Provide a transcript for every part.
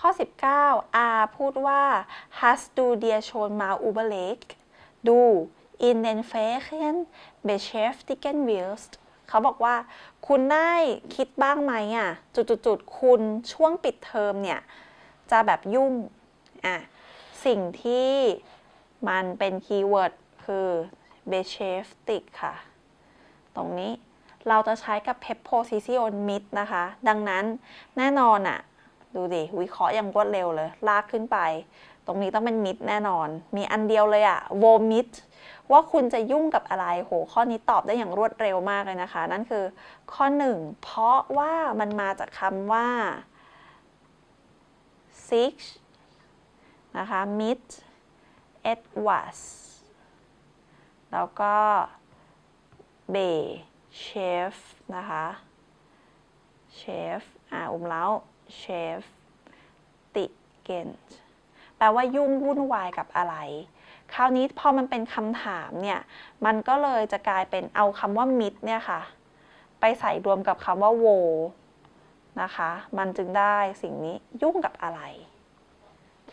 ข้อ 19 R พูดว่า hast du dir schon mal überlegt du in den Ferien beschäftigen willst เขาบอกว่า คุณได้คิดบ้างไหมอะ จุดๆคุณช่วงปิดเทอมเนี่ย จะแบบยุ่ง อะ สิ่งที่มันเป็นคีย์เวิร์ดคือ beschäftig ค่ะ ตรงนี้เราจะใช้กับ preposition mit นะคะ ดังนั้นแน่นอนอะ ดูดิวิเคราะห์อย่างรวดเร็วเลย ลากขึ้นไป ตรงนี้ต้องเป็น mit แน่นอน มีอันเดียวเลยอะ vomit ว่าคุณจะยุ่งกับอะไรโหข้อนี้ตอบได้อย่างรวดเร็วมากเลยนะคะ นั่นคือข้อ 1 เพราะว่ามันมาจากคำว่า six นะคะ mit etwas แล้วก็เบเชฟนะคะ เชฟอ่าอุ้มแล้วเชฟติเกนแปลว่ายุ่งวุ่นวายกับอะไร คราวนี้พอมันเป็นคำถามเนี่ย มันก็เลยจะกลายเป็นเอาคำว่ามิดเนี่ยค่ะ ไปใส่รวมกับคำว่าโวนะคะ มันจึงได้สิ่งนี้ยุ่งกับอะไร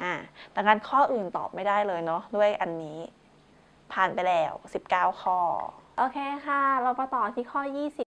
อ่าดังนั้นข้ออื่นตอบไม่ได้เลยเนาะด้วยอันนี้ ผ่านไปแล้ว 19 ข้อ โอเคค่ะ เรามาต่อที่ข้อ 20